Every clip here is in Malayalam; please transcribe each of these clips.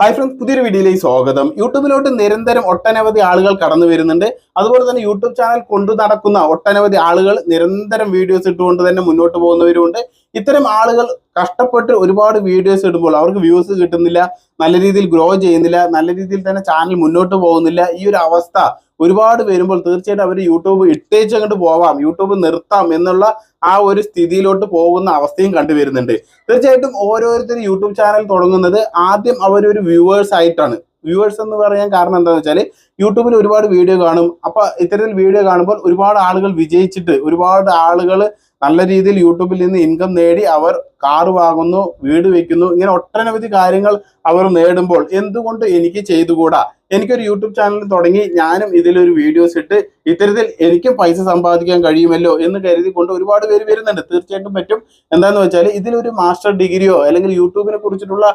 ഹായ് ഫ്രണ്ട്സ് പുതിയൊരു വീഡിയോയിലേക്ക് സ്വാഗതം. യൂട്യൂബിലോട്ട് നിരന്തരം ഒട്ടനവധി ആളുകൾ കടന്നു വരുന്നുണ്ട്. അതുപോലെ തന്നെ യൂട്യൂബ് ചാനൽ കൊണ്ടു നടക്കുന്ന ഒട്ടനവധി ആളുകൾ നിരന്തരം വീഡിയോസ് ഇട്ടുകൊണ്ട് തന്നെ മുന്നോട്ട് പോകുന്നവരുമുണ്ട്. ഇത്തരം ആളുകൾ കഷ്ടപ്പെട്ട് ഒരുപാട് വീഡിയോസ് ഇടുമ്പോൾ അവർക്ക് വ്യൂസ് കിട്ടുന്നില്ല നല്ല രീതിയിൽ ഗ്രോ ചെയ്യുന്നില്ല നല്ല രീതിയിൽ തന്നെ ചാനൽ മുന്നോട്ട് പോകുന്നില്ല. ഈ ഒരു അവസ്ഥ ഒരുപാട് വരുമ്പോൾ തീർച്ചയായിട്ടും അവർ യൂട്യൂബ് ഇട്ടേച്ച് അങ്ങോട്ട് പോവാം യൂട്യൂബ് നിർത്താം എന്നുള്ള ആ ഒരു സ്ഥിതിയിലോട്ട് പോകുന്ന അവസ്ഥയും കണ്ടുവരുന്നുണ്ട് തീർച്ചയായിട്ടും ഓരോരുത്തരും യൂട്യൂബ് ചാനൽ തുടങ്ങുന്നത് ആദ്യം അവരൊരു വ്യൂവേഴ്സ് ആയിട്ടാണ്. വ്യൂവേഴ്സ് എന്ന് പറയാൻ കാരണം എന്താണെന്ന് വെച്ചാൽ യൂട്യൂബിൽ ഒരുപാട് വീഡിയോ കാണും. അപ്പൊ ഇത്തരത്തിൽ വീഡിയോ കാണുമ്പോൾ ഒരുപാട് ആളുകൾ വിജയിച്ചിട്ട് ഒരുപാട് ആളുകൾ നല്ല രീതിയിൽ യൂട്യൂബിൽ നിന്ന് ഇൻകം നേടി അവർ കാറ് വാങ്ങുന്നു വീട് വെക്കുന്നു ഇങ്ങനെ ഒട്ടനവധി കാര്യങ്ങൾ അവർ നേടുമ്പോൾ എന്തുകൊണ്ട് എനിക്ക് ചെയ്തുകൂടാ? എനിക്കൊരു യൂട്യൂബ് ചാനൽ തുടങ്ങി ഞാനും ഇതിലൊരു വീഡിയോസ് ഇട്ട് ഇത്തരത്തിൽ എനിക്കും പൈസ സമ്പാദിക്കാൻ കഴിയുമല്ലോ എന്ന് കരുതി കൊണ്ട് ഒരുപാട് പേര് വരുന്നുണ്ട്. തീർച്ചയായിട്ടും പറ്റും. എന്താന്ന് വെച്ചാൽ ഇതിലൊരു മാസ്റ്റർ ഡിഗ്രിയോ അല്ലെങ്കിൽ യൂട്യൂബിനെ കുറിച്ചിട്ടുള്ള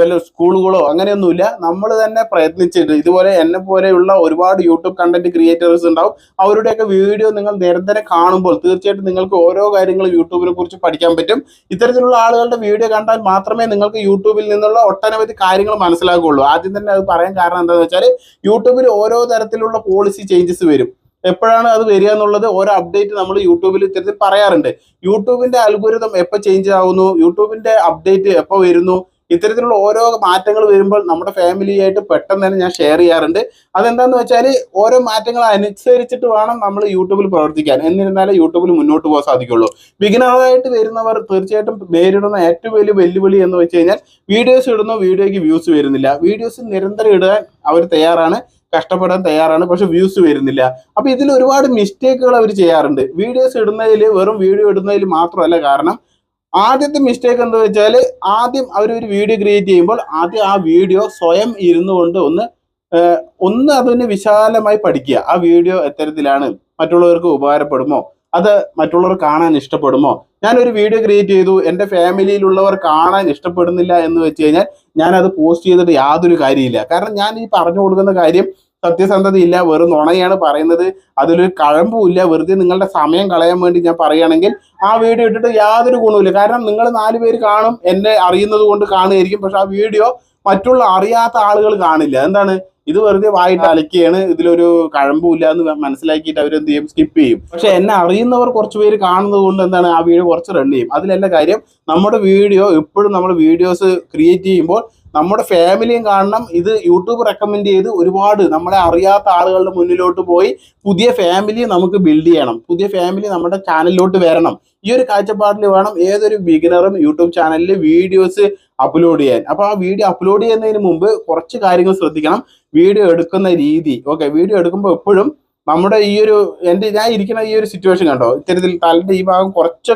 വല്ല സ്കൂളുകളോ അങ്ങനെയൊന്നുമില്ല. നമ്മൾ തന്നെ പ്രയത്നിച്ചിട്ട് ഇതുപോലെ എന്നെ പോലെയുള്ള ഒരുപാട് യൂട്യൂബ് കണ്ടന്റ് ക്രിയേറ്റേഴ്സ് ഉണ്ടാവും. അവരുടെയൊക്കെ വീഡിയോ നിങ്ങൾ നിരന്തരം കാണുമ്പോൾ തീർച്ചയായിട്ടും നിങ്ങൾക്ക് ഓരോ കാര്യങ്ങളും യൂട്യൂബിനെ കുറിച്ച് പഠിക്കാൻ പറ്റും. ഇത്തരത്തിലുള്ള ആളുകളുടെ വീഡിയോ കണ്ടാൽ മാത്രമേ നിങ്ങൾക്ക് യൂട്യൂബിൽ നിന്നുള്ള ഒട്ടനവധി കാര്യങ്ങൾ മനസ്സിലാക്കുകയുള്ളൂ ആദ്യം തന്നെ അത് പറയാൻ കാരണം എന്താണെന്ന് വെച്ചാൽ യൂട്യൂബിൽ ഓരോ തരത്തിലുള്ള പോളിസി ചേഞ്ചസ് വരും. എപ്പോഴാണ് അത് വരിക എന്നുള്ളത് ഓരോ അപ്ഡേറ്റ് നമ്മൾ യൂട്യൂബിൽ ഇത്തരത്തിൽ പറയാറുണ്ട്. യൂട്യൂബിന്റെ അൽഗോരിതം എപ്പോൾ ചേഞ്ച് ആവുന്നു? യൂട്യൂബിന്റെ അപ്ഡേറ്റ് എപ്പോൾ വരുന്നു? ഇത്തരത്തിലുള്ള ഓരോ മാറ്റങ്ങൾ വരുമ്പോൾ നമ്മുടെ ഫാമിലിയായിട്ട് പെട്ടെന്ന് തന്നെ ഞാൻ ഷെയർ ചെയ്യാറുണ്ട്. അതെന്താന്ന് വെച്ചാൽ ഓരോ മാറ്റങ്ങൾ അനുസരിച്ചിട്ട് വേണം നമ്മൾ യൂട്യൂബിൽ പ്രവർത്തിക്കാൻ. എന്നിരുന്നാലേ യൂട്യൂബിൽ മുന്നോട്ട് പോകാൻ സാധിക്കുള്ളൂ. ബിഗിനറായിട്ട് വരുന്നവർ തീർച്ചയായിട്ടും നേരിടുന്ന ഏറ്റവും വലിയ വെല്ലുവിളി എന്ന് വെച്ച് കഴിഞ്ഞാൽ വീഡിയോസ് ഇടുന്നു വീഡിയോയ്ക്ക് വ്യൂസ് വരുന്നില്ല. വീഡിയോസ് നിരന്തരം ഇടാൻ അവർ തയ്യാറാണ് കഷ്ടപ്പെടാൻ തയ്യാറാണ് പക്ഷെ വ്യൂസ് വരുന്നില്ല. അപ്പൊ ഇതിൽ ഒരുപാട് മിസ്റ്റേക്കുകൾ അവർ ചെയ്യാറുണ്ട്. വീഡിയോസ് ഇടുന്നതിൽ വെറും വീഡിയോ ഇടുന്നതിൽ മാത്രമല്ല കാരണം ആദ്യത്തെ മിസ്റ്റേക്ക് എന്താ വെച്ചാൽ ആദ്യം അവർ ഒരു വീഡിയോ ക്രിയേറ്റ് ചെയ്യുമ്പോൾ ആദ്യം ആ വീഡിയോ സ്വയം ഇരുന്നു കൊണ്ട് ഒന്ന് ഒന്ന് അതിന് വിശാലമായി പഠിക്കുക. ആ വീഡിയോ എത്തരത്തിലാണ് മറ്റുള്ളവർക്ക് ഉപകാരപ്പെടുമോ? അത് മറ്റുള്ളവർ കാണാൻ ഇഷ്ടപ്പെടുമോ? ഞാനൊരു വീഡിയോ ക്രിയേറ്റ് ചെയ്തു. എന്റെ ഫാമിലിയിലുള്ളവർ കാണാൻ ഇഷ്ടപ്പെടുന്നില്ല എന്ന് വെച്ച് കഴിഞ്ഞാൽ ഞാൻ അത് പോസ്റ്റ് ചെയ്തിട്ട് യാതൊരു കാര്യമില്ല. കാരണം ഞാൻ ഈ പറഞ്ഞു കൊടുക്കുന്ന കാര്യം സത്യസന്ധതയില്ല വെറും നുണയാണ് പറയുന്നത്. അതിലൊരു കഴമ്പുമില്ല വെറുതെ നിങ്ങളുടെ സമയം കളയാൻ വേണ്ടി ഞാൻ പറയുകയാണെങ്കിൽ ആ വീഡിയോ ഇട്ടിട്ട് യാതൊരു ഗുണവുമില്ല. കാരണം നിങ്ങൾ നാല് പേര് കാണും എന്നെ അറിയുന്നത് കൊണ്ട് കാണുമായിരിക്കും. പക്ഷെ ആ വീഡിയോ മറ്റുള്ള അറിയാത്ത ആളുകൾ കാണില്ല. എന്താണ്? ഇത് വെറുതെ വായിട്ട് അലക്കുകയാണ്. ഇതിലൊരു കഴമ്പുമില്ല എന്ന് മനസ്സിലാക്കിയിട്ട് അവരെന്ത് ചെയ്യും? സ്കിപ്പ് ചെയ്യും. പക്ഷെ എന്നെ അറിയുന്നവർ കുറച്ച് പേര് കാണുന്നത് കൊണ്ട് എന്താണ്? ആ വീഡിയോ കുറച്ച് റൺ ചെയ്യും. അതിലല്ല കാര്യം നമ്മുടെ വീഡിയോ എപ്പോഴും നമ്മൾ വീഡിയോസ് ക്രിയേറ്റ് ചെയ്യുമ്പോൾ നമ്മുടെ ഫാമിലിയും കാണണം. ഇത് യൂട്യൂബ് റെക്കമെൻഡ് ചെയ്ത് ഒരുപാട് നമ്മളെ അറിയാത്ത ആളുകളുടെ മുന്നിലോട്ട് പോയി പുതിയ ഫാമിലി നമുക്ക് ബിൽഡ് ചെയ്യണം. പുതിയ ഫാമിലി നമ്മുടെ ചാനലിലോട്ട് വരണം. ഈ ഒരു കാഴ്ചപ്പാടിൽ വേണം ഏതൊരു ബിഗിനറും യൂട്യൂബ് ചാനലിൽ വീഡിയോസ് അപ്ലോഡ് ചെയ്യാൻ. അപ്പോൾ ആ വീഡിയോ അപ്ലോഡ് ചെയ്യുന്നതിന് മുമ്പ് കുറച്ച് കാര്യങ്ങൾ ശ്രദ്ധിക്കണം. വീഡിയോ എടുക്കുന്ന രീതി. ഓക്കെ വീഡിയോ എടുക്കുമ്പോൾ എപ്പോഴും നമ്മുടെ ഈ ഒരു എന്റെ ഞാൻ ഇരിക്കുന്ന ഈ ഒരു സിറ്റുവേഷൻ കണ്ടോ? ഇത്തരത്തിൽ തലന്റെ ഈ ഭാഗം കുറച്ച്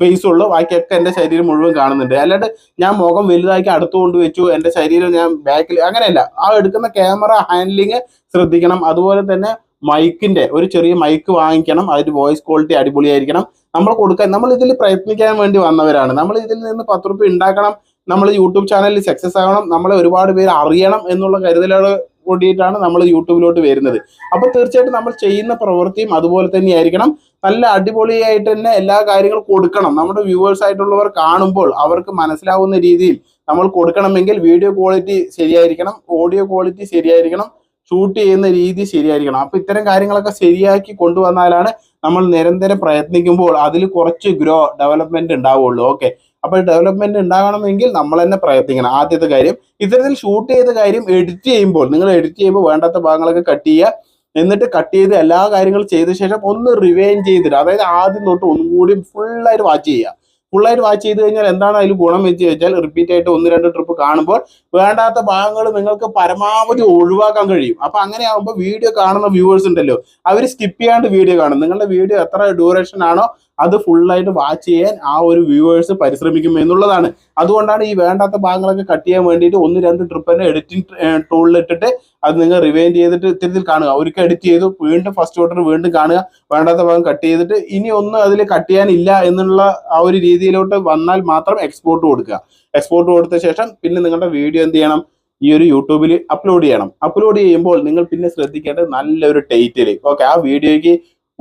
സ്പേസ് ഉള്ളു. ബാക്കിയൊക്കെ എന്റെ ശരീരം മുഴുവൻ കാണുന്നുണ്ട്. അല്ലാണ്ട് ഞാൻ മുഖം വലുതാക്കി അടുത്ത് കൊണ്ട് വെച്ചു. എന്റെ ശരീരം ഞാൻ ബാക്കിൽ അങ്ങനെയല്ല. ആ എടുക്കുന്ന ക്യാമറ ഹാൻഡ്ലിങ് ശ്രദ്ധിക്കണം. അതുപോലെ തന്നെ മൈക്കിന്റെ ഒരു ചെറിയ മൈക്ക് വാങ്ങിക്കണം. അതിന്റെ വോയിസ് ക്വാളിറ്റി അടിപൊളിയായിരിക്കണം. നമ്മൾ കൊടുക്കാൻ നമ്മൾ ഇതിൽ പ്രയത്നിക്കാൻ വേണ്ടി വന്നവരാണ്. നമ്മൾ ഇതിൽ നിന്ന് പത്ത് റുപ്യ ഉണ്ടാക്കണം. നമ്മൾ യൂട്യൂബ് ചാനലിൽ സക്സസ് ആകണം നമ്മളെ ഒരുപാട് പേര് അറിയണം എന്നുള്ള കരുതലോട് കൂടിയിട്ടാണ് നമ്മൾ യൂട്യൂബിലോട്ട് വരുന്നത്. അപ്പൊ തീർച്ചയായിട്ടും നമ്മൾ ചെയ്യുന്ന പ്രവൃത്തിയും അതുപോലെ തന്നെയായിരിക്കണം നല്ല അടിപൊളിയായിട്ട് തന്നെ എല്ലാ കാര്യങ്ങളും കൊടുക്കണം. നമ്മുടെ വ്യൂവേഴ്സ് ആയിട്ടുള്ളവർ കാണുമ്പോൾ അവർക്ക് മനസ്സിലാവുന്ന രീതിയിൽ നമ്മൾ കൊടുക്കണമെങ്കിൽ വീഡിയോ ക്വാളിറ്റി ശരിയായിരിക്കണം ഓഡിയോ ക്വാളിറ്റി ശരിയായിരിക്കണം ഷൂട്ട് ചെയ്യുന്ന രീതി ശരിയായിരിക്കണം. അപ്പൊ ഇത്തരം കാര്യങ്ങളൊക്കെ ശരിയാക്കി കൊണ്ടുവന്നാലാണ് നമ്മൾ നിരന്തരം പ്രയത്നിക്കുമ്പോൾ അതിൽ കുറച്ച് ഗ്രോ ഡെവലപ്മെന്റ് ഉണ്ടാവുള്ളൂ. ഓക്കെ അപ്പൊ ഡെവലപ്മെന്റ് ഉണ്ടാകണമെങ്കിൽ നമ്മൾ തന്നെ പ്രയത്നിക്കണം. ആദ്യത്തെ കാര്യം ഇത്തരത്തിൽ ഷൂട്ട് ചെയ്ത കാര്യം എഡിറ്റ് ചെയ്യുമ്പോൾ നിങ്ങൾ എഡിറ്റ് ചെയ്യുമ്പോൾ വേണ്ടാത്ത ഭാഗങ്ങളൊക്കെ കട്ട് ചെയ്യുക. എന്നിട്ട് കട്ട് ചെയ്ത് എല്ലാ കാര്യങ്ങളും ചെയ്ത ശേഷം ഒന്ന് റിവൈൻ ചെയ്തിട്ട് അതായത് ആദ്യം തൊട്ട് ഒന്നും കൂടി ഫുള്ളായിട്ട് വാച്ച് ചെയ്യുക. ഫുള്ളായിട്ട് വാച്ച് ചെയ്ത് കഴിഞ്ഞാൽ എന്താണ് അതിൽ ഗുണം വെച്ച് വെച്ചാൽ റിപ്പീറ്റ് ആയിട്ട് ഒന്ന് രണ്ട് ട്രിപ്പ് കാണുമ്പോൾ വേണ്ടാത്ത ഭാഗങ്ങൾ നിങ്ങൾക്ക് പരമാവധി ഒഴിവാക്കാൻ കഴിയും. അപ്പൊ അങ്ങനെ ആകുമ്പോൾ വീഡിയോ കാണുന്ന വ്യൂവേഴ്സ് ഉണ്ടല്ലോ അവർ സ്കിപ്പ് ചെയ്യാണ്ട് വീഡിയോ കാണും. നിങ്ങളുടെ വീഡിയോ എത്ര ഡ്യൂറേഷൻ ആണോ അത് ഫുള്ളായിട്ട് വാച്ച് ചെയ്യാൻ ആ ഒരു വ്യൂവേഴ്സ് പരിശ്രമിക്കും എന്നുള്ളതാണ്. അതുകൊണ്ടാണ് ഈ വേണ്ടാത്ത ഭാഗങ്ങളൊക്കെ കട്ട് ചെയ്യാൻ വേണ്ടിയിട്ട് ഒന്ന് രണ്ട് ട്രിപ്പ് എഡിറ്റിംഗ് ടൂളിൽ ഇട്ടിട്ട് അത് നിങ്ങൾ റിവൈൻഡ് ചെയ്തിട്ട് ഇത്തരത്തിൽ കാണുക. ഒരിക്കൽ എഡിറ്റ് ചെയ്തു വീണ്ടും ഫസ്റ്റ് ഓർഡർ വീണ്ടും കാണുക. വേണ്ടാത്ത ഭാഗം കട്ട് ചെയ്തിട്ട് ഇനി ഒന്നും അതിൽ കട്ട് ചെയ്യാനില്ല എന്നുള്ള ആ ഒരു രീതിയിലോട്ട് വന്നാൽ മാത്രം എക്സ്പോർട്ട് കൊടുക്കുക. എക്സ്പോർട്ട് കൊടുത്ത ശേഷം പിന്നെ നിങ്ങളുടെ വീഡിയോ എന്ത് ചെയ്യണം? ഈ ഒരു യൂട്യൂബിൽ അപ്ലോഡ് ചെയ്യണം. അപ്ലോഡ് ചെയ്യുമ്പോൾ നിങ്ങൾ പിന്നെ ശ്രദ്ധിക്കേണ്ടത് നല്ലൊരു ടൈറ്റിൽ ഓക്കെ ആ വീഡിയോയ്ക്ക്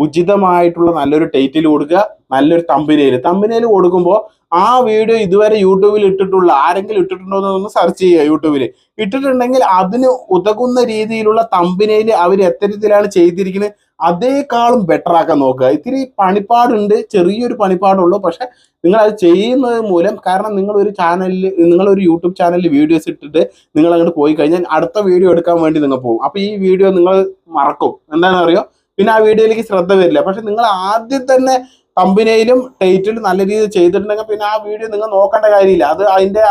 ഉചിതമായിട്ടുള്ള നല്ലൊരു ടൈറ്റിൽ കൊടുക്കുക നല്ലൊരു തമ്പിനയിൽ തമ്പിനയിൽ കൊടുക്കുമ്പോൾ ആ വീഡിയോ ഇതുവരെ യൂട്യൂബിൽ ഇട്ടിട്ടുള്ള ആരെങ്കിലും ഇട്ടിട്ടുണ്ടോ എന്നൊന്ന് സെർച്ച് ചെയ്യുക യൂട്യൂബിൽ ഇട്ടിട്ടുണ്ടെങ്കിൽ അതിന് ഉതകുന്ന രീതിയിലുള്ള തമ്പിനയിൽ അവർ എത്തരത്തിലാണ് ചെയ്തിരിക്കുന്നത്. അതേക്കാളും ബെറ്റർ ആക്കാൻ നോക്കുക. ഇത്തിരി പണിപ്പാടുണ്ട് ചെറിയൊരു പണിപ്പാടുള്ളൂ. പക്ഷെ നിങ്ങൾ അത് ചെയ്യുന്നത് മൂലം കാരണം നിങ്ങൾ ഒരു ചാനലിൽ നിങ്ങൾ ഒരു യൂട്യൂബ് ചാനലിൽ വീഡിയോസ് ഇട്ടിട്ട് നിങ്ങൾ അങ്ങോട്ട് പോയി കഴിഞ്ഞാൽ അടുത്ത വീഡിയോ എടുക്കാൻ വേണ്ടി നിങ്ങൾ പോകും. അപ്പൊ ഈ വീഡിയോ നിങ്ങൾ മറക്കും. എന്താണെന്ന് അറിയോ പിന്നെ ആ വീഡിയോയിലേക്ക് ശ്രദ്ധ വരില്ല. പക്ഷെ നിങ്ങൾ ആദ്യം തന്നെ കമ്പനിയിലും ടൈറ്റിലും നല്ല രീതിയിൽ ചെയ്തിട്ടുണ്ടെങ്കിൽ പിന്നെ ആ വീഡിയോ നിങ്ങൾ നോക്കേണ്ട കാര്യമില്ല. അത് അതിന്റെ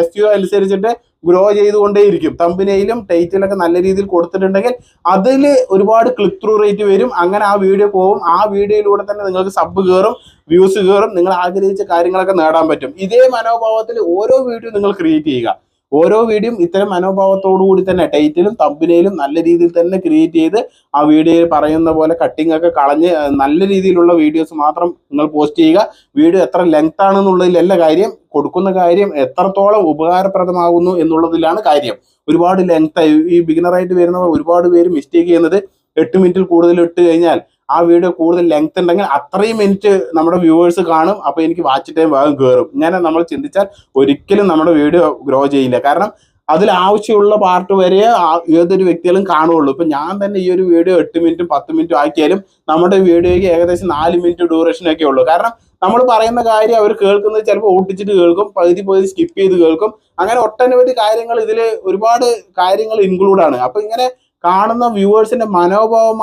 എസ് യു അനുസരിച്ചിട്ട് ഗ്രോ ചെയ്തുകൊണ്ടേയിരിക്കും. തമ്പനയിലും ടൈറ്റിലൊക്കെ നല്ല രീതിയിൽ കൊടുത്തിട്ടുണ്ടെങ്കിൽ അതിൽ ഒരുപാട് ക്ലിക്ക് ത്രൂ റേറ്റ് വരും. അങ്ങനെ ആ വീഡിയോ പോകും. ആ വീഡിയോയിലൂടെ തന്നെ നിങ്ങൾക്ക് സബ് കയറും വ്യൂസ് കയറും നിങ്ങൾ ആഗ്രഹിച്ച കാര്യങ്ങളൊക്കെ നേടാൻ പറ്റും. ഇതേ മനോഭാവത്തിൽ ഓരോ വീഡിയോ നിങ്ങൾ ക്രിയേറ്റ് ചെയ്യുക. ഓരോ വീഡിയോയും ഇത്തരം മനോഭാവത്തോടു കൂടി തന്നെ ടൈറ്റിലും തമ്പിനയിലും നല്ല രീതിയിൽ തന്നെ ക്രിയേറ്റ് ചെയ്ത് ആ വീഡിയോയിൽ പറയുന്ന പോലെ കട്ടിംഗ് ഒക്കെ കളഞ്ഞ് നല്ല രീതിയിലുള്ള വീഡിയോസ് മാത്രം നിങ്ങൾ പോസ്റ്റ് ചെയ്യുക. വീഡിയോ എത്ര ലെങ്ത് ആണെന്നുള്ളതിലല്ല കാര്യം. കൊടുക്കുന്ന കാര്യം എത്രത്തോളം ഉപകാരപ്രദമാകുന്നു എന്നുള്ളതിലാണ് കാര്യം. ഒരുപാട് ലെങ്ത് ഈ ബിഗിനറായിട്ട് വരുന്നവർ ഒരുപാട് പേര് മിസ്റ്റേക്ക് ചെയ്യുന്നത് എട്ട് മിനിറ്റിൽ കൂടുതൽ ഇട്ട് കഴിഞ്ഞാൽ ആ വീഡിയോ കൂടുതൽ ലെങ്ത് ഉണ്ടെങ്കിൽ അത്രയും മിനിറ്റ് നമ്മുടെ വ്യൂവേഴ്സ് കാണും. അപ്പോൾ എനിക്ക് വാച്ച് ടൈം വേഗം കയറും ഇങ്ങനെ നമ്മൾ ചിന്തിച്ചാൽ ഒരിക്കലും നമ്മുടെ വീഡിയോ ഗ്രോ ചെയ്യില്ല. കാരണം അതിൽ ആവശ്യമുള്ള പാർട്ട് വരെ ഏതൊരു വ്യക്തികളും കാണുള്ളൂ ഇപ്പൊ ഞാൻ തന്നെ ഈ ഒരു വീഡിയോ എട്ട് മിനിറ്റും പത്ത് മിനിറ്റും ആക്കിയാലും നമ്മുടെ വീഡിയോയ്ക്ക് ഏകദേശം നാല് മിനിറ്റ് ഡ്യൂറേഷൻ ഒക്കെ ഉള്ളൂ. കാരണം നമ്മൾ പറയുന്ന കാര്യം അവർ കേൾക്കുന്നത് ചിലപ്പോൾ ഓട്ടിച്ചിട്ട് കേൾക്കും. പകുതി പകുതി സ്കിപ്പ് ചെയ്ത് കേൾക്കും. അങ്ങനെ ഒട്ടനവധി കാര്യങ്ങൾ ഇതിൽ ഒരുപാട് കാര്യങ്ങൾ ഇൻക്ലൂഡ് ആണ്. അപ്പൊ ഇങ്ങനെ കാണുന്ന വ്യൂവേഴ്സിന്റെ മനോഭാവം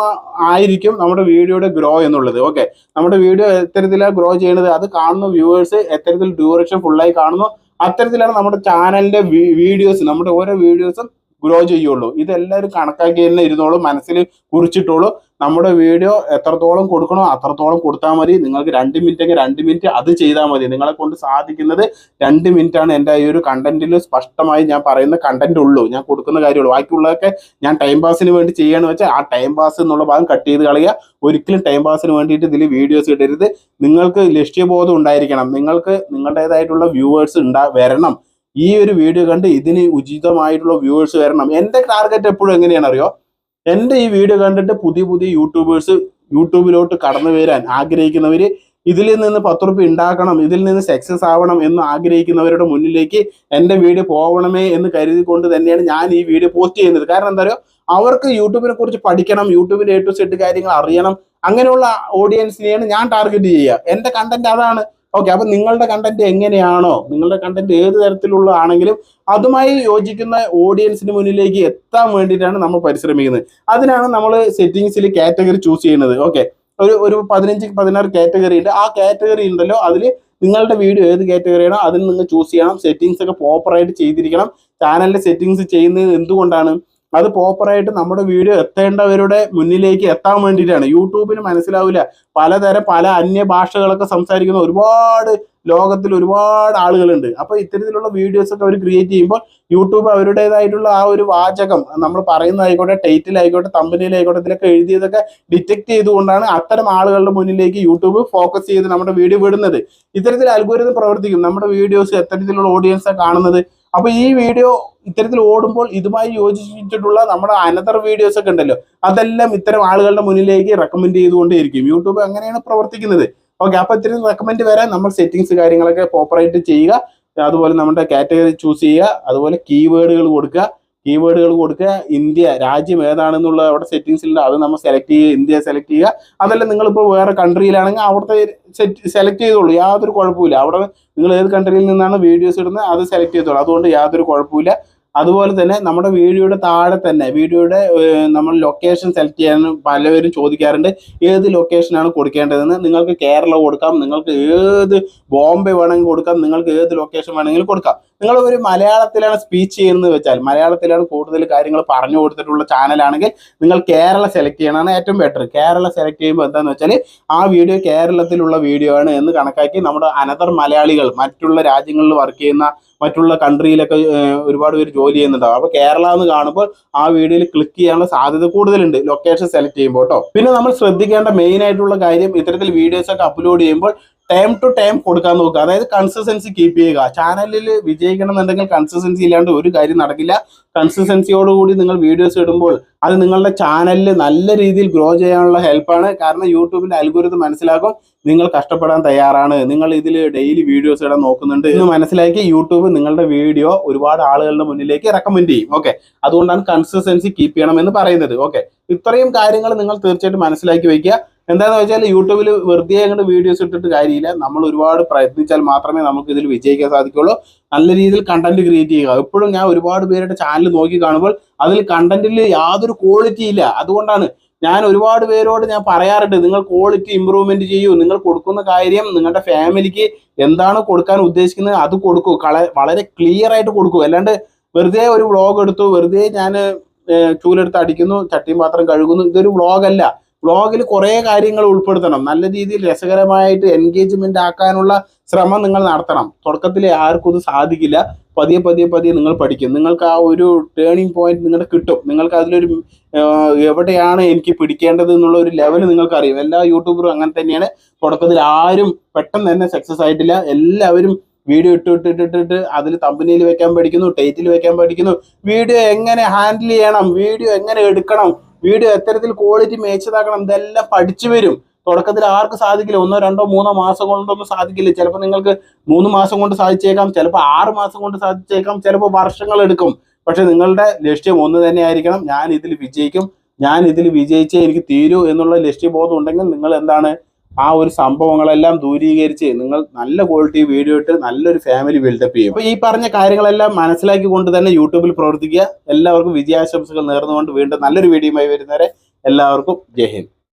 ആയിരിക്കും നമ്മുടെ വീഡിയോയുടെ ഗ്രോ എന്നുള്ളത്. ഓക്കെ നമ്മുടെ വീഡിയോ എത്തരത്തിലാണ് ഗ്രോ ചെയ്യുന്നത് അത് കാണുന്ന വ്യൂവേഴ്സ് എത്തരത്തിൽ ഡ്യൂറേഷൻ ഫുള്ളായി കാണുന്നു. അത്തരത്തിലാണ് നമ്മുടെ ചാനലിന്റെ വീഡിയോസ് നമ്മുടെ ഓരോ വീഡിയോസും ഗ്രോ ചെയ്യുള്ളൂ. ഇതെല്ലാവരും കണക്കാക്കി തന്നെ ഇരുന്നോളൂ മനസ്സിൽ കുറിച്ചിട്ടോളൂ. നമ്മുടെ വീഡിയോ എത്രത്തോളം കൊടുക്കണോ അത്രത്തോളം കൊടുത്താൽ മതി. നിങ്ങൾക്ക് രണ്ട് മിനിറ്റ് എങ്കിൽ രണ്ട് മിനിറ്റ് അത് ചെയ്താൽ മതി. നിങ്ങളെ കൊണ്ട് സാധിക്കുന്നത് രണ്ട് മിനിറ്റ് ആണ്. എന്റെ ഈ ഒരു കണ്ടന്റിൽ സ്പഷ്ടമായി ഞാൻ പറയുന്ന കണ്ടന്റ് ഉള്ളൂ. ഞാൻ കൊടുക്കുന്ന കാര്യമുള്ളൂ. ബാക്കിയുള്ളതൊക്കെ ഞാൻ ടൈം പാസിന് വേണ്ടി ചെയ്യണമെന്ന് വെച്ചാൽ ആ ടൈം പാസ് എന്നുള്ള ഭാഗം കട്ട് ചെയ്ത് കളയുക. ഒരിക്കലും ടൈം പാസിന് വേണ്ടിയിട്ട് ഇതിൽ വീഡിയോസ് ഇടരുത്. നിങ്ങൾക്ക് ലക്ഷ്യബോധം ഉണ്ടായിരിക്കണം. നിങ്ങൾക്ക് നിങ്ങളുടേതായിട്ടുള്ള വ്യൂവേഴ്സ് ഉണ്ടാ വരണം. ഈ ഒരു വീഡിയോ കണ്ട് ഇതിന് ഉചിതമായിട്ടുള്ള വ്യൂവേഴ്സ് വരണം. എന്റെ ടാർഗറ്റ് എപ്പോഴും എങ്ങനെയാണ് അറിയോ എന്റെ ഈ വീഡിയോ കണ്ടിട്ട് പുതിയ പുതിയ യൂട്യൂബേഴ്സ് യൂട്യൂബിലോട്ട് കടന്നു വരാൻ ആഗ്രഹിക്കുന്നവര് ഇതിൽ നിന്ന് പത്ത് റുപ്യ ഉണ്ടാക്കണം ഇതിൽ നിന്ന് സക്സസ് ആവണം എന്ന് ആഗ്രഹിക്കുന്നവരുടെ മുന്നിലേക്ക് എന്റെ വീഡിയോ പോകണമേ എന്ന് കരുതിക്കൊണ്ട് തന്നെയാണ് ഞാൻ ഈ വീഡിയോ പോസ്റ്റ് ചെയ്യുന്നത്. കാരണം എന്താ അവർക്ക് യൂട്യൂബിനെ കുറിച്ച് പഠിക്കണം യൂട്യൂബിന്റെ എ ടു സെറ്റ് കാര്യങ്ങൾ അറിയണം അങ്ങനെയുള്ള ഓഡിയൻസിനെയാണ് ഞാൻ ടാർഗറ്റ് ചെയ്യുക. എന്റെ കണ്ടന്റ് അതാണ്. ഓക്കെ അപ്പൊ നിങ്ങളുടെ കണ്ടന്റ് എങ്ങനെയാണോ നിങ്ങളുടെ കണ്ടന്റ് ഏത് തരത്തിലുള്ള ആണെങ്കിലും അതുമായി യോജിക്കുന്ന ഓഡിയൻസിന് മുന്നിലേക്ക് എത്താൻ വേണ്ടിയിട്ടാണ് നമ്മൾ പരിശ്രമിക്കുന്നത്. അതിനാണ് നമ്മൾ സെറ്റിങ്സിൽ കാറ്റഗറി ചൂസ് ചെയ്യുന്നത്. ഓക്കെ ഒരു ഒരു പതിനഞ്ച് പതിനാറ് കാറ്റഗറി ഉണ്ട്. ആ കാറ്റഗറി ഉണ്ടല്ലോ അതിൽ നിങ്ങളുടെ വീഡിയോ ഏത് കാറ്റഗറിയാണോ അതിൽ നിങ്ങൾ ചൂസ് ചെയ്യണം. സെറ്റിങ്സ് ഒക്കെ പ്രോപ്പറായിട്ട് ചെയ്തിരിക്കണം. ചാനലിന്റെ സെറ്റിങ്സ് ചെയ്യുന്നത് എന്തുകൊണ്ടാണ്? അത് പ്രോപ്പറായിട്ട് നമ്മുടെ വീഡിയോ എത്തേണ്ടവരുടെ മുന്നിലേക്ക് എത്താൻ വേണ്ടിയിട്ടാണ്. യൂട്യൂബിന് മനസ്സിലാവില്ല. പലതരം പല അന്യ ഭാഷകളൊക്കെ സംസാരിക്കുന്ന ഒരുപാട് ലോകത്തിൽ ഒരുപാട് ആളുകളുണ്ട്. അപ്പോൾ ഇത്തരത്തിലുള്ള വീഡിയോസ് ഒക്കെ അവർ ക്രിയേറ്റ് ചെയ്യുമ്പോൾ യൂട്യൂബ് അവരുടേതായിട്ടുള്ള ആ ഒരു വാചകം നമ്മൾ പറയുന്നതായിക്കോട്ടെ തമ്പനിയിൽ ആയിക്കോട്ടെ ഇതിലൊക്കെ എഴുതിയതൊക്കെ ഡിറ്റക്ട് ചെയ്തുകൊണ്ടാണ് അത്തരം ആളുകളുടെ മുന്നിലേക്ക് യൂട്യൂബ് ഫോക്കസ് ചെയ്ത് നമ്മുടെ വീഡിയോ വിടുന്നത്. ഇത്തരത്തിൽ അൽഗോരിതം പ്രവർത്തിക്കും. നമ്മുടെ വീഡിയോസ് എത്തരത്തിലുള്ള ഓഡിയൻസാണ് കാണുന്നത്. അപ്പൊ ഈ വീഡിയോ ഇത്തരത്തിൽ ഓടുമ്പോൾ ഇതുമായി യോജിച്ചിട്ടുള്ള നമ്മുടെ അനദർ വീഡിയോസ് ഒക്കെ ഉണ്ടല്ലോ. അതെല്ലാം ഇത്തരം ആളുകളുടെ മുന്നിലേക്ക് റെക്കമെൻഡ് ചെയ്തുകൊണ്ടേയിരിക്കും. യൂട്യൂബ് അങ്ങനെയാണ് പ്രവർത്തിക്കുന്നത്. ഓക്കെ അപ്പൊ ഇത്തരം റെക്കമെൻഡ് വരാൻ നമ്മൾ സെറ്റിങ്സ് കാര്യങ്ങളൊക്കെ പ്രോപ്പറായിട്ട് ചെയ്യുക. അതുപോലെ നമ്മുടെ കാറ്റഗറി ചൂസ് ചെയ്യുക. അതുപോലെ കീവേഡുകൾ കൊടുക്കുക. കീവേഡുകൾ കൊടുക്കുക ഇന്ത്യ രാജ്യം ഏതാണെന്നുള്ള അവിടെ സെറ്റിങ്സ് ഉണ്ട് അത് നമ്മൾ സെലക്ട് ചെയ്യുക ഇന്ത്യ സെലക്ട് ചെയ്യുക. അതല്ല നിങ്ങളിപ്പോൾ വേറെ കൺട്രിയിലാണെങ്കിൽ അവിടുത്തെ സെറ്റ് സെലക്ട് ചെയ്തോളൂ യാതൊരു കുഴപ്പമില്ല അവിടെ നിങ്ങൾ ഏത് കൺട്രിയിൽ നിന്നാണ് വീഡിയോസ് ഇടുന്നത് അത് സെലക്ട് ചെയ്തോളൂ. അതുകൊണ്ട് യാതൊരു കുഴപ്പമില്ല അതുപോലെ തന്നെ നമ്മുടെ വീഡിയോയുടെ താഴെ തന്നെ വീഡിയോയുടെ നമ്മൾ ലൊക്കേഷൻ സെലക്ട് ചെയ്യാൻ പലവരും ചോദിക്കാറുണ്ട് ഏത് ലൊക്കേഷനാണ് കൊടുക്കേണ്ടതെന്ന്. നിങ്ങൾക്ക് കേരള കൊടുക്കാം നിങ്ങൾക്ക് ഏത് ബോംബെ വേണമെങ്കിൽ കൊടുക്കാം നിങ്ങൾക്ക് ഏത് ലൊക്കേഷൻ വേണമെങ്കിലും കൊടുക്കാം. നിങ്ങൾ ഒരു മലയാളത്തിലാണ് സ്പീച്ച് ചെയ്യുന്നത് വെച്ചാൽ മലയാളത്തിലാണ് കൂടുതൽ കാര്യങ്ങൾ പറഞ്ഞു കൊടുത്തിട്ടുള്ള ചാനലാണെങ്കിൽ നിങ്ങൾ കേരള സെലക്ട് ചെയ്യണമാണ് ഏറ്റവും ബെറ്റർ കേരള സെലക്ട് ചെയ്യുമ്പോൾ എന്താണെന്ന് വെച്ചാൽ ആ വീഡിയോ കേരളത്തിലുള്ള വീഡിയോ ആണ് എന്ന് കണക്കാക്കി നമ്മുടെ അനദർ മലയാളികൾ മറ്റുള്ള രാജ്യങ്ങളിൽ വർക്ക് ചെയ്യുന്ന മറ്റുള്ള കൺട്രിയിലൊക്കെ ഒരുപാട് പേര് ജോലി ചെയ്യുന്നുണ്ടാവും. അപ്പൊ കേരള എന്ന് കാണുമ്പോൾ ആ വീഡിയോയിൽ ക്ലിക്ക് ചെയ്യാനുള്ള സാധ്യത കൂടുതലുണ്ട് ലൊക്കേഷൻ സെലക്ട് ചെയ്യുമ്പോൾ കേട്ടോ പിന്നെ നമ്മൾ ശ്രദ്ധിക്കേണ്ട മെയിൻ ആയിട്ടുള്ള കാര്യം ഇത്തരത്തിൽ വീഡിയോസ് ഒക്കെ അപ്ലോഡ് ചെയ്യുമ്പോൾ ടൈം ടു ടൈം കൊടുക്കാൻ നോക്കുക. അതായത് കൺസിസ്റ്റൻസി കീപ്പ് ചെയ്യുക. ചാനലിൽ വിജയിക്കണം എന്നുണ്ടെങ്കിൽ കൺസിസ്റ്റൻസി ഇല്ലാണ്ട് ഒരു കാര്യം നടക്കില്ല. കൺസിസ്റ്റൻസിയോടുകൂടി നിങ്ങൾ വീഡിയോസ് ഇടുമ്പോൾ അത് നിങ്ങളുടെ ചാനലിൽ നല്ല രീതിയിൽ ഗ്രോ ചെയ്യാനുള്ള ഹെൽപ്പാണ് കാരണം യൂട്യൂബിന്റെ അൽഗോരിതം മനസ്സിലാക്കും നിങ്ങൾ കഷ്ടപ്പെടാൻ തയ്യാറാണ്. നിങ്ങൾ ഇതിൽ ഡെയിലി വീഡിയോസ് ഇടാൻ നോക്കുന്നുണ്ട് എന്ന് മനസ്സിലാക്കി യൂട്യൂബ് നിങ്ങളുടെ വീഡിയോ ഒരുപാട് ആളുകളുടെ മുന്നിലേക്ക് റെക്കമെൻഡ് ചെയ്യും. ഓക്കെ അതുകൊണ്ടാണ് കൺസിസ്റ്റൻസി കീപ്പ് ചെയ്യണം എന്ന് പറയുന്നത്. ഓക്കെ ഇത്രയും കാര്യങ്ങൾ നിങ്ങൾ തീർച്ചയായിട്ടും മനസ്സിലാക്കി വയ്ക്കുക. എന്താണെന്ന് വെച്ചാൽ യൂട്യൂബിൽ വെറുതെ അങ്ങോട്ട് വീഡിയോസ് ഇട്ടിട്ട് കാര്യമില്ല. നമ്മൾ ഒരുപാട് പ്രയത്നിച്ചാൽ മാത്രമേ നമുക്ക് ഇതിൽ വിജയിക്കാൻ സാധിക്കുള്ളൂ നല്ല രീതിയിൽ കണ്ടന്റ് ക്രിയേറ്റ് ചെയ്യുക. എപ്പോഴും ഞാൻ ഒരുപാട് പേരുടെ ചാനൽ നോക്കി കാണുമ്പോൾ അതിൽ കണ്ടന്റിൽ യാതൊരു ക്വാളിറ്റി ഇല്ല. അതുകൊണ്ടാണ് ഞാൻ ഒരുപാട് പേരോട് ഞാൻ പറയാറുണ്ട് നിങ്ങൾ ക്വാളിറ്റി ഇമ്പ്രൂവ്മെന്റ് ചെയ്യൂ. നിങ്ങൾ കൊടുക്കുന്ന കാര്യം നിങ്ങളുടെ ഫാമിലിക്ക് എന്താണ് കൊടുക്കാൻ ഉദ്ദേശിക്കുന്നത് അത് കൊടുക്കൂ. വളരെ ക്ലിയർ ആയിട്ട് കൊടുക്കൂ. അല്ലാണ്ട് വെറുതെ ഒരു വ്ളോഗ് എടുത്തു വെറുതെ ഞാൻ ചൂലെടുത്ത് അടിക്കുന്നു ചട്ടിയും പാത്രം കഴുകുന്നു ഇതൊരു വ്ളോഗല്ല വ്ളോഗിൽ കുറേ കാര്യങ്ങൾ ഉൾപ്പെടുത്തണം. നല്ല രീതിയിൽ രസകരമായിട്ട് എൻഗേജ്മെന്റ് ആക്കാനുള്ള ശ്രമം നിങ്ങൾ നടത്തണം. തുടക്കത്തിൽ ആർക്കും ഇത് സാധിക്കില്ല. പതിയെ പതിയെ പതിയെ നിങ്ങൾ പഠിക്കും. നിങ്ങൾക്ക് ആ ഒരു ടേണിംഗ് പോയിന്റ് നിങ്ങളുടെ കിട്ടും. നിങ്ങൾക്ക് അതിലൊരു എവിടെയാണ് എനിക്ക് പിടിക്കേണ്ടത് എന്നുള്ള ഒരു ലെവൽ നിങ്ങൾക്ക് അറിയും എല്ലാ യൂട്യൂബറും അങ്ങനെ തന്നെയാണ്. തുടക്കത്തിൽ ആരും പെട്ടെന്ന് തന്നെ സക്സസ് ആയിട്ടില്ല. എല്ലാവരും വീഡിയോ ഇട്ട് ഇട്ട് ഇട്ട് അതിൽ തമ്പനിയിൽ വെക്കാൻ പഠിക്കുന്നു ടൈറ്റിൽ വെക്കാൻ പഠിക്കുന്നു. വീഡിയോ എങ്ങനെ ഹാൻഡിൽ ചെയ്യണം? വീഡിയോ എങ്ങനെ എടുക്കണം? വീഡിയോ എത്തരത്തിൽ ക്വാളിറ്റി മേച്ചതാക്കണം ഇതെല്ലാം പഠിച്ചു വരും. തുടക്കത്തിൽ ആർക്ക് സാധിക്കില്ല. ഒന്നോ രണ്ടോ മൂന്നോ മാസം കൊണ്ടൊന്നും സാധിക്കില്ല. ചിലപ്പോൾ നിങ്ങൾക്ക് മൂന്ന് മാസം കൊണ്ട് സാധിച്ചേക്കാം ചിലപ്പോൾ ആറ് മാസം കൊണ്ട് സാധിച്ചേക്കാം ചിലപ്പോൾ വർഷങ്ങൾ എടുക്കും. പക്ഷെ നിങ്ങളുടെ ലക്ഷ്യം ഒന്ന് തന്നെ ആയിരിക്കണം. ഞാൻ ഇതിൽ വിജയിക്കും. ഞാൻ ഇതിൽ വിജയിച്ചേ എനിക്ക് തീരൂ എന്നുള്ള ലക്ഷ്യബോധം ഉണ്ടെങ്കിൽ നിങ്ങൾ എന്താണ് ആ ഒരു സംഭവങ്ങളെല്ലാം ദൂരീകരിച്ച് നിങ്ങൾ നല്ല ക്വാളിറ്റി വീഡിയോ ഇട്ട് നല്ലൊരു ഫാമിലി ബിൽഡപ്പ് ചെയ്യും. അപ്പോൾ ഈ പറഞ്ഞ കാര്യങ്ങളെല്ലാം മനസ്സിലാക്കി കൊണ്ട് തന്നെ യൂട്യൂബിൽ പ്രവർത്തിക്കുക. എല്ലാവർക്കും വിജയാശംസകൾ നേർന്നുകൊണ്ട് വീണ്ടും നല്ലൊരു വീഡിയോയുമായി വരുന്നവരെ എല്ലാവർക്കും ജയ് ഹിന്ദ്.